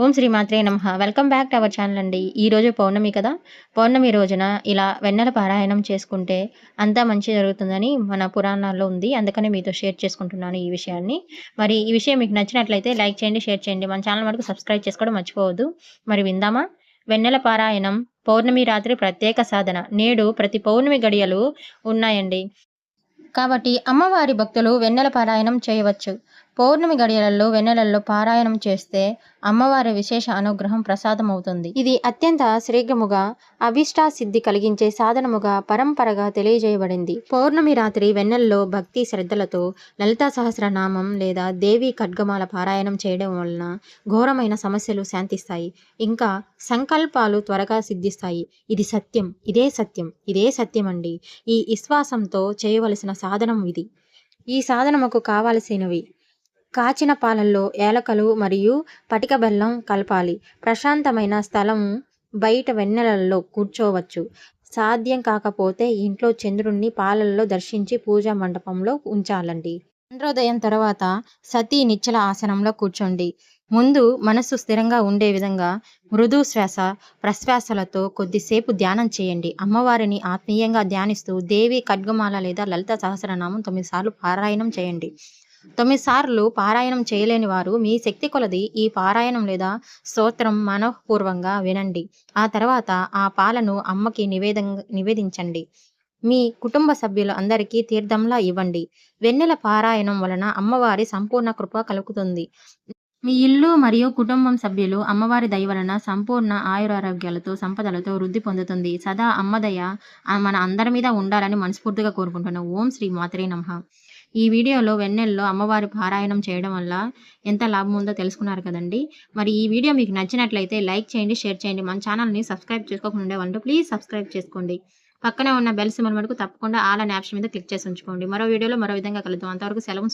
ఓం శ్రీ మాత్రే నమ. Welcome back to our channel అండి. ఈరోజు పౌర్ణమి కదా? పౌర్ణమి రోజున ఇలా వెన్నెల పారాయణం చేసుకుంటే అంతా మంచి జరుగుతుందని మన పురాణాల్లో ఉంది. అందుకనే మీతో షేర్ చేసుకుంటున్నాను ఈ విషయాన్ని. మరి ఈ విషయం మీకు నచ్చినట్లయితే లైక్ చేయండి షేర్ చేయండి. మన ఛానల్ వరకు సబ్స్క్రైబ్ చేసుకోవడం మర్చిపోవద్దు. మరి విందామా? వెన్నెల పారాయణం పౌర్ణమి రాత్రి ప్రత్యేక సాధన. నేడు ప్రతి పౌర్ణమి గడియలు ఉన్నాయండి. కాబట్టి అమ్మవారి భక్తులు వెన్నెల పారాయణం చేయవచ్చు. పౌర్ణమి గడియలలో వెన్నెలలో పారాయణం చేస్తే అమ్మవారి విశేష అనుగ్రహం ప్రసాదం అవుతుంది ఇది అత్యంత శీఘ్రముగా అభిష్టా సిద్ధి కలిగించే సాధనముగా పరంపరగా తెలియజేయబడింది. పౌర్ణమి రాత్రి వెన్నెల్లో భక్తి శ్రద్ధలతో లలితా సహస్రనామం లేదా దేవి ఖడ్గమాల పారాయణం చేయడం వలన ఘోరమైన సమస్యలు శాంతిస్తాయి. ఇంకా సంకల్పాలు త్వరగా సిద్ధిస్తాయి. ఇది సత్యం ఇదే సత్యం ఇదే సత్యం అండి ఈ విశ్వాసంతో చేయవలసిన సాధనం ఇది. ఈ సాధనముకు కావలసినవి కాచిన పాలల్లో ఏలకలు మరియు పటిక బెల్లం కలపాలి. ప్రశాంతమైన స్థలం బయట వెన్నెలలో కూర్చోవచ్చు. సాధ్యం కాకపోతే ఇంట్లో చంద్రుణ్ణి పాలల్లో దర్శించి పూజా మండపంలో ఉంచాలండి. చంద్రోదయం తర్వాత సతీ నిచ్చల ఆసనంలో కూర్చోండి. ముందు మనస్సు స్థిరంగా ఉండే విధంగా మృదు శ్వాస ప్రశ్వాసలతో కొద్దిసేపు ధ్యానం చేయండి. అమ్మవారిని ఆత్మీయంగా ధ్యానిస్తూ దేవి ఖడ్గమాల లేదా లలిత సహస్రనామం తొమ్మిది సార్లు పారాయణం చేయండి. తొమ్మిది సార్లు పారాయణం చేయలేని వారు మీ శక్తి కొలది ఈ పారాయణం లేదా స్తోత్రం మనఃపూర్వంగా వినండి. ఆ తర్వాత ఆ పాలను అమ్మకి నివేద నివేదించండి. మీ కుటుంబ సభ్యులు అందరికీ తీర్థంలా ఇవ్వండి. వెన్నెల పారాయణం వలన అమ్మవారి సంపూర్ణ కృప కలుగుతుంది. మీ ఇల్లు మరియు కుటుంబం సభ్యులు అమ్మవారి దయ వలన సంపూర్ణ ఆయురారోగ్యాలతో సంపదలతో వృద్ధి పొందుతుంది. సదా అమ్మదయ మన అందరి మీద ఉండాలని మనస్ఫూర్తిగా కోరుకుంటున్నా ఓం శ్రీ మాత్రే నమః. ఈ వీడియోలో వెన్నెల్లో అమ్మవారి పారాయణం చేయడం వల్ల ఎంత లాభం ఉందో తెలుసుకున్నారు కదండి. మరి ఈ వీడియో మీకు నచ్చినట్లయితే లైక్ చేయండి షేర్ చేయండి. మన ఛానల్ని సబ్స్క్రైబ్ చేసుకోకుండా ఉండేవాళ్ళు ప్లీజ్ సబ్స్క్రైబ్ చేసుకోండి. పక్కనే ఉన్న బెల్ సింబల్ మటుకు తప్పకుండా ఆల్ అనే ఆప్షన్ మీద క్లిక్ చేసి ఉంచుకోండి. మరో వీడియోలో మరో విధంగా కలుద్దాం. అంతవరకు సెలవు